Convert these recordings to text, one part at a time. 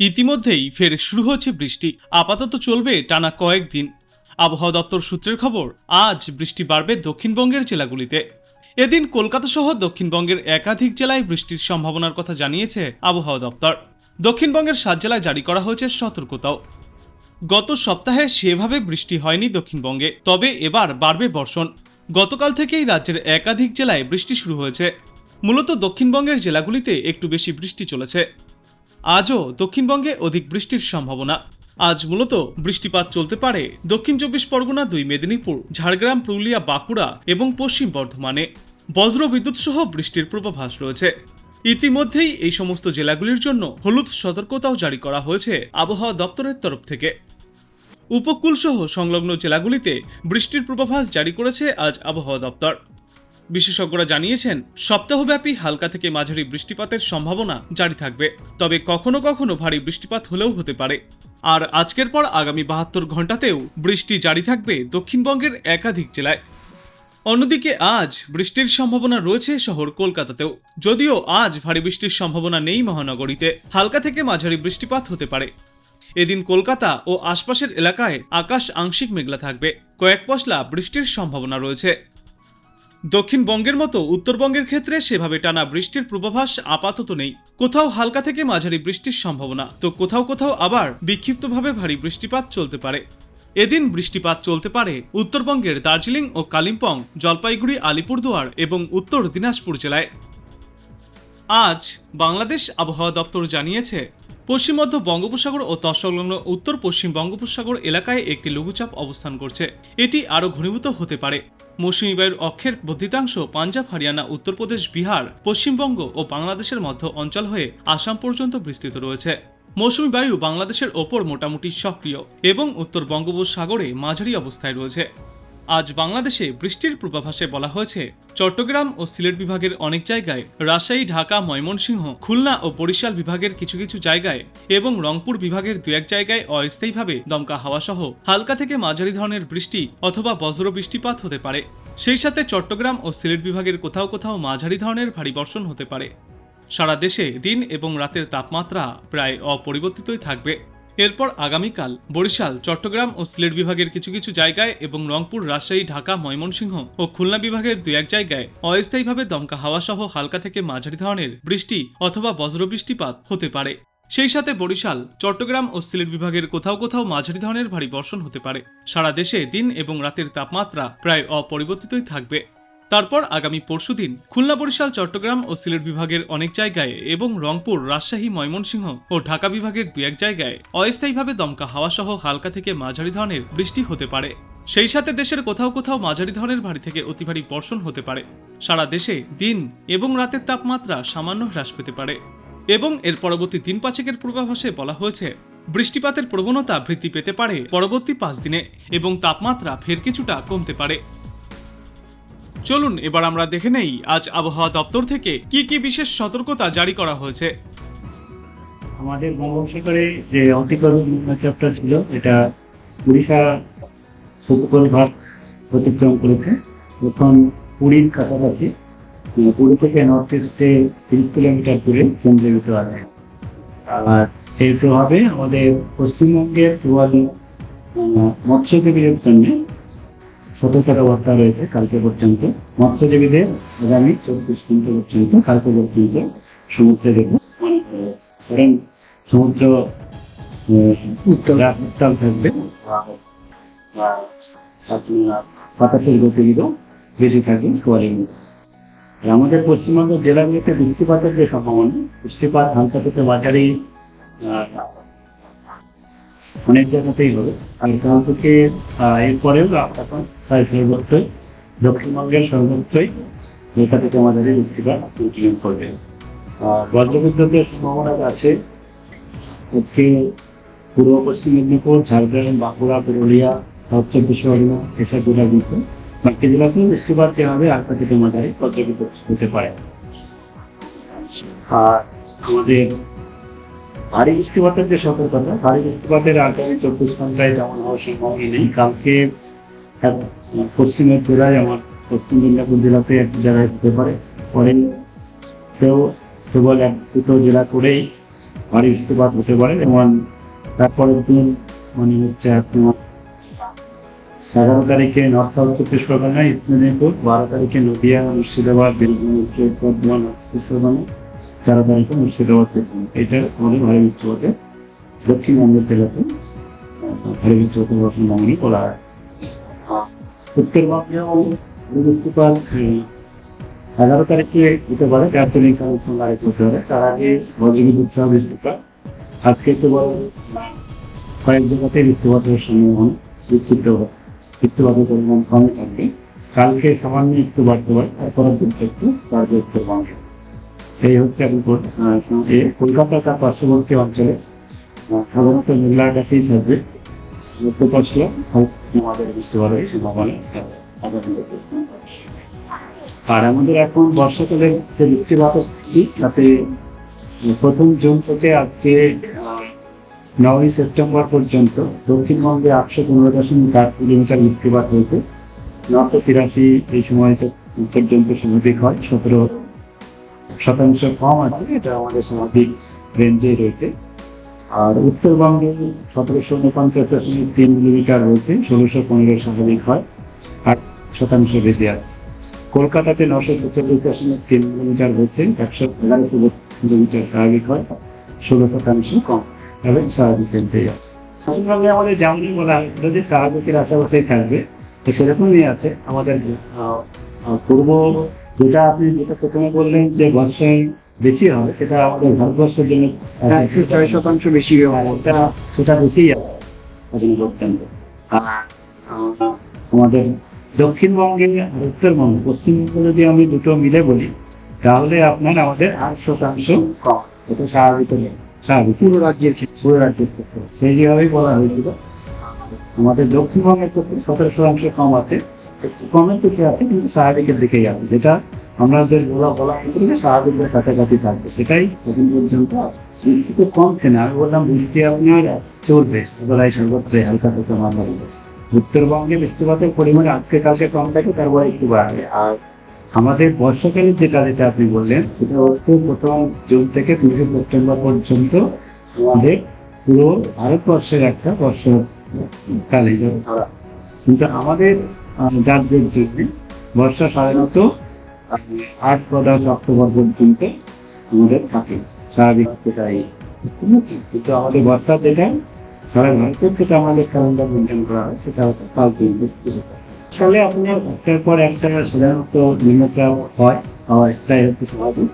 ইতিমধ্যেই ফের শুরু হচ্ছে বৃষ্টি। আপাতত চলবে টানা কয়েকদিন আবহাওয়া দপ্তর সূত্রের খবর, আজ বৃষ্টি বাড়বে দক্ষিণবঙ্গের জেলাগুলিতে। এদিন কলকাতা সহ দক্ষিণবঙ্গের একাধিক জেলায় বৃষ্টির সম্ভাবনার কথা জানিয়েছে আবহাওয়া দপ্তর। দক্ষিণবঙ্গের সাত জেলায় জারি করা হয়েছে সতর্কতাও। গত সপ্তাহে সেভাবে বৃষ্টি হয়নি দক্ষিণবঙ্গে, তবে এবার বাড়বে বর্ষণ। গতকাল থেকেই রাজ্যের একাধিক জেলায় বৃষ্টি শুরু হয়েছে। মূলত দক্ষিণবঙ্গের জেলাগুলিতে একটু বেশি বৃষ্টি চলেছে। আজও দক্ষিণবঙ্গে অধিক বৃষ্টির সম্ভাবনা। আজ মূলত বৃষ্টিপাত চলতে পারে দক্ষিণ চব্বিশ পরগনা দুই মেদিনীপুর, ঝাড়গ্রাম, পুরুলিয়া, বাঁকুড়া এবং পশ্চিম বর্ধমানে। বজ্র বিদ্যুৎ সহ বৃষ্টির পূর্বাভাস রয়েছে। ইতিমধ্যেই এই সমস্ত জেলাগুলির জন্য হলুদ সতর্কতাও জারি করা হয়েছে আবহাওয়া দপ্তরের তরফ থেকে। উপকূলসহ সংলগ্ন জেলাগুলিতে বৃষ্টির পূর্বাভাস জারি করেছে আজ আবহাওয়া দপ্তর। বিশেষজ্ঞরা জানিয়েছেন, সপ্তাহব্যাপী হালকা থেকে মাঝারি বৃষ্টিপাতের সম্ভাবনা জারি থাকবে, তবে কখনো কখনো ভারী বৃষ্টিপাত হলেও হতে পারে। আর আজকের পর আগামী বাহাত্তর ঘন্টাতেও বৃষ্টি জারি থাকবে দক্ষিণবঙ্গের একাধিক জেলায়। অন্যদিকে আজ বৃষ্টির সম্ভাবনা রয়েছে শহর কলকাতাতেও, যদিও আজ ভারী বৃষ্টির সম্ভাবনা নেই মহানগরীতে, হালকা থেকে মাঝারি বৃষ্টিপাত হতে পারে। এদিন কলকাতা ও আশপাশের এলাকায় আকাশ আংশিক মেঘলা থাকবে, কয়েক পশলা বৃষ্টির সম্ভাবনা রয়েছে। দক্ষিণবঙ্গের মতো উত্তরবঙ্গের ক্ষেত্রে সেভাবে টানা বৃষ্টির পূর্বাভাস আপাতত নেই। কোথাও হালকা থেকে মাঝারি বৃষ্টির সম্ভাবনা। তো কোথাও কোথাও আবার বিক্ষিপ্তভাবে ভারী বৃষ্টিপাত চলতে পারে। এদিন বৃষ্টিপাত চলতে পারে উত্তরবঙ্গের দার্জিলিং ও কালিম্পং, জলপাইগুড়ি, আলিপুরদুয়ার এবং উত্তর দিনাজপুর জেলায়। আজ বাংলাদেশ আবহাওয়া দপ্তর জানিয়েছে, পশ্চিম মধ্য বঙ্গোপসাগর ও তৎসংলগ্ন উত্তর পশ্চিম বঙ্গোপসাগর এলাকায় একটি লঘুচাপ অবস্থান করছে। এটি আরও ঘনীভূত হতে পারে। মৌসুমী বায়ুর অক্ষের বর্ধিতাংশ পাঞ্জাব, হরিয়ানা উত্তরপ্রদেশ বিহার, পশ্চিমবঙ্গ ও বাংলাদেশের মধ্য অঞ্চল হয়ে আসাম পর্যন্ত বিস্তৃত রয়েছে। মৌসুমী বায়ু বাংলাদেশের ওপর মোটামুটি সক্রিয় এবং উত্তর বঙ্গোপসাগরে মাঝারি অবস্থায় রয়েছে। আজ বাংলাদেশে বৃষ্টির পূর্বাভাসে বলা হয়েছে, চট্টগ্রাম ও সিলেট বিভাগের অনেক জায়গায়, রাজশাহী, ঢাকা, ময়মনসিংহ, খুলনা ও বরিশাল বিভাগের কিছু কিছু জায়গায় এবং রংপুর বিভাগের দু এক জায়গায় অস্থায়ীভাবে দমকা হাওয়াসহ হালকা থেকে মাঝারি ধরনের বৃষ্টি অথবা বজ্র বৃষ্টিপাত হতে পারে। সেই সাথে চট্টগ্রাম ও সিলেট বিভাগের কোথাও কোথাও মাঝারি ধরনের ভারী বর্ষণ হতে পারে। সারা দেশে দিন এবং রাতের তাপমাত্রা প্রায় অপরিবর্তিতই থাকবে। এরপর আগামীকাল বরিশাল, চট্টগ্রাম ও সিলেট বিভাগের কিছু কিছু জায়গায় এবং রংপুর, রাজশাহী, ঢাকা, ময়মনসিংহ ও খুলনা বিভাগের দু এক জায়গায় অস্থায়ীভাবে দমকা হাওয়া সহ হালকা থেকে মাঝারি ধরনের বৃষ্টি অথবা বজ্রবৃষ্টিপাত হতে পারে। সেই সাথে বরিশাল, চট্টগ্রাম ও সিলেট বিভাগের কোথাও কোথাও মাঝারি ধরনের ভারী বর্ষণ হতে পারে। সারা দেশে দিন এবং রাতের তাপমাত্রা প্রায় অপরিবর্তিতই থাকবে। তারপর আগামী পরশুদিন খুলনা বরিশাল, চট্টগ্রাম ও সিলেট বিভাগের অনেক জায়গায় এবং রংপুর, রাজশাহী, ময়মনসিংহ ও ঢাকা বিভাগের দু এক জায়গায় অস্থায়ীভাবে দমকা হাওয়া সহ হালকা থেকে মাঝারি ধরনের বৃষ্টি হতে পারে। সেই সাথে দেশের কোথাও কোথাও মাঝারি ধরনের ভারী থেকে অতি ভারী বর্ষণ হতে পারে। সারা দেশে দিন এবং রাতের তাপমাত্রা সামান্য হ্রাস পেতে পারে। এবং এর পরবর্তী দিন পাঁচেকের পূর্বাভাসে বলা হয়েছে, বৃষ্টিপাতের প্রবণতা বৃদ্ধি পেতে পারে পরবর্তী পাঁচ দিনে এবং তাপমাত্রা ফের কিছুটা কমতে পারে। চলুন, এবার আমরা দেখে নেই আজ আবহাওয়া দপ্তর থেকে কি কি বিশেষ সতর্কতা জারি করা হয়েছে। আমাদের বঙ্গোপসাগরে যে অতিক্রম নিম্নচাপটা ছিল, এটা উড়িষ্যা উপকূল ভাগ অতিক্রম করেছে। এখন পুরীর কাছাকাছি পুরী থেকে নর্থ ইস্টে তিরিশ কিলোমিটার দূরে কেন্দ্রীভূত আছে। আর এর প্রভাবে আমাদের পশ্চিমবঙ্গের প্রবাল মৎস্যজীবীদের জন্য সতর্কতা বার্তা রয়েছে কালকে পর্যন্ত। মৎস্যজীবীদের আগামী চব্বিশ ঘণ্টা পর্যন্ত কালকে পর্যন্ত সমুদ্রে দেখে কারণ সমুদ্র উত্তাল থাকবে। বাতাসের গতিবিধ বেশি থাকে সোয়ারিং আমাদের পশ্চিমবঙ্গের জেলাগুলিতে বৃষ্টিপাতের যে সম্ভাবনা, বৃষ্টিপাত হালকা থেকে মাঝারি অনেক জায়গাতেই হবে। আর কাল থেকে এরপরেও এখন প্রায় সর্বত্রই দক্ষিণবঙ্গের সর্বত্রই রেখা থেকে মাঝারি বৃষ্টিপাত কন্টিনিউ করবে আর বজ্রবিদ্যুতের সম্ভাবনা আছে। দক্ষিণ পূর্ব, পশ্চিম মেদিনীপুর, ঝাড়গ্রাম, বাঁকুড়া, পুরুলিয়া, সাউথ চব্বিশ পরগনা এসব জেলাগুলিতে বাকি জেলাতেও বৃষ্টিপাত যে হবে আটটা থেকে মাঝারি বজ্রবিদ্যুৎ হতে পারে। আর আমাদের ভারী বৃষ্টিপাতের যে সতর্কতা, ভারী বৃষ্টিপাতের আগামী চব্বিশ ঘন্টায় তেমন হওয়ার সম্ভাবনা নেই, কালকে পশ্চিমের জেলায় আমার পশ্চিম মেদিনীপুর জেলাতে এক জায়গায় হতে পারে। পরে কেউ কেবল এক দুটো জেলা করেই ভারী বৃষ্টিপাত হতে পারে যেমন তারপরের দিন মানে হচ্ছে আপনার এগারো তারিখে নর্থ সাউথ চব্বিশ মেদিনীপুর বারো তারিখে নদিয়া, মুর্শিদাবাদ, বীরভূম, উত্তর বর্ধমান চব্বিশ পরগনা তেরো তারিখে মুর্শিদাবাদ, বীরভূম। এটা আমাদের ভারী বৃষ্টিপাতে দক্ষিণবঙ্গের জেলাতে ভারী বৃষ্টিপাত পশ্চিমবঙ্গে বলা হয়। এগারো তারিখে হতে পারে দার্জিলিং কালেকশন আরেক হতে পারে তার আগে বজ্রবিদ্যুৎ সহ বৃষ্টিপাত আজকে তো বড় কয়েক জায়গাতে বৃষ্টিপাতের বৃষ্টিপাতের পরিমাণ থাকবে কালকে সামান্য একটু বাড়তে পারে তারপরে দিনটা একটু বাড়বে উত্তরবঙ্গে এই হচ্ছে এখন কলকাতা তার পার্শ্ববর্তী অঞ্চলে সাধারণত কাছেই থাকবে। উত্তর পশ্চিম আমাদের বৃষ্টিপাতের সম্ভাবনা আর আমাদের এখন বর্ষাকালের যে বৃষ্টিপাতের স্থিতি তাতে প্রথম জুন থেকে আজকে নয়ই সেপ্টেম্বর পর্যন্ত দক্ষিণবঙ্গে আটশো পনেরো দশমিক আট কিলোমিটার বৃষ্টিপাত হয়েছে। নশো তিরাশি এই সময় পর্যন্ত স্বাভাবিক হয়, সতেরো শতাংশ কম আছে, এটা আমাদের স্বাভাবিক রেঞ্জে রয়েছে। আর উত্তরবঙ্গে সতেরোশো উনপঞ্চাশ দশমিক তিন মিলিমিটার রয়েছে, ষোলোশো পনেরো স্বাভাবিক হয়, আট শতাংশ বেশি আছে। কলকাতাতে নশো ছেচল্লিশ দশমিক তিন মিলিমিটার হচ্ছে একশো এগারোশো মিলিমিটার স্বাভাবিক হয়, ষোলো শতাংশ কম এবং স্বাভাবিক রেঞ্জে আছে পশ্চিমবঙ্গে আমাদের যেমনই বলা হয়েছিল যে স্বাভাবিকের আশেপাশেই থাকবে, তো সেরকমই আছে আমাদের পূর্ব যেটা আপনি যেটা প্রথমে বললেন যে বর্ষায় বেশি হবে সেটা আমাদের ভারতবর্ষের জন্য হ্যাঁ, একশো ছয় শতাংশ বেশি হবে। সেটা সেটা বেশি আছে স্বাধীন পর্যন্ত আর আহ, আমাদের দক্ষিণবঙ্গে আর উত্তরবঙ্গে পশ্চিমবঙ্গে যদি আমি দুটো মিলে বলি তাহলে আপনার আমাদের আট শতাংশ কম এটা স্বাভাবিক স্বাভাবিক। পুরো রাজ্যের ক্ষেত্রে। পুরো রাজ্যের ক্ষেত্রে। সেই যেভাবেই বলা হয়েছিল আমাদের দক্ষিণবঙ্গের ক্ষেত্রে সতেরো শতাংশ কম আছে কমের দিকে আছে কিন্তু স্বাভাবিকের দিকেই আছে যেটা আমাদের বলা বলা হয়েছিল যে কাছাকাছি থাকবে। সেটাই এখন পর্যন্ত বৃষ্টি তো কমছে না আমি বললাম বৃষ্টি আপনার চলবে। প্রায় সর্বত্রই হালকা থেকে মাঝারি উত্তরবঙ্গে বৃষ্টিপাতের পরিমাণ আজকে কালকে কম থাকে তারপরে একটু বাড়বে। আর আমাদের বর্ষাকালে যেটা যেটা আপনি বললেন, সেটা হচ্ছে প্রথম জুন থেকে তিরিশে সেপ্টেম্বর পর্যন্ত আমাদের পুরো ভারতবর্ষের একটা বর্ষাকালে কিন্তু আমাদের রাজ্যের জন্য বর্ষা সাধারণত আট বা অক্টোবর পর্যন্ত আমাদের থাকে। স্বাভাবিক সেটাই কিন্তু আমাদের বর্ষা যেটা, সারা ভারতের যেটা আমাদের ক্যালেন্ডার মেনটেন করা হয়, সেটা হচ্ছে দিন সালে আপনার একটার পর একটা সাধারণত নিম্নচাপ হয়, আর একটাই হচ্ছে স্বাভাবিক।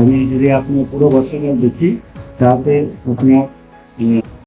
আমি যদি আপনি পুরো বছরটা দেখি, তাতে আপনার